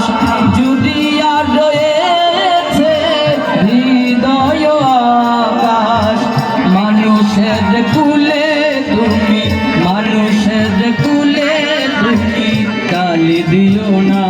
আকাশ জুড়িয়া রয়েছে হৃদয় আকাশ। মানুষের কুলে তুমি মানুষের কুলে তুমি কালি দিও না।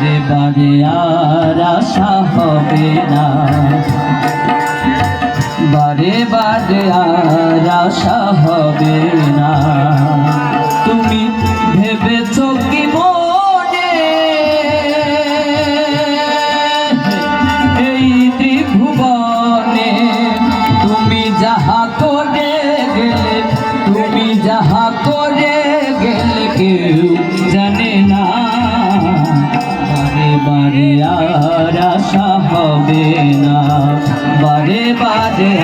বাজে বাজে আর আশা হবে না। বারে বাজে আর আশা হবে না। তুমি ভেবেছ কি মনে? এই ত্রিভুবনে তুমি যাহা করে গেলে, তুমি যাহা করে গেলে কে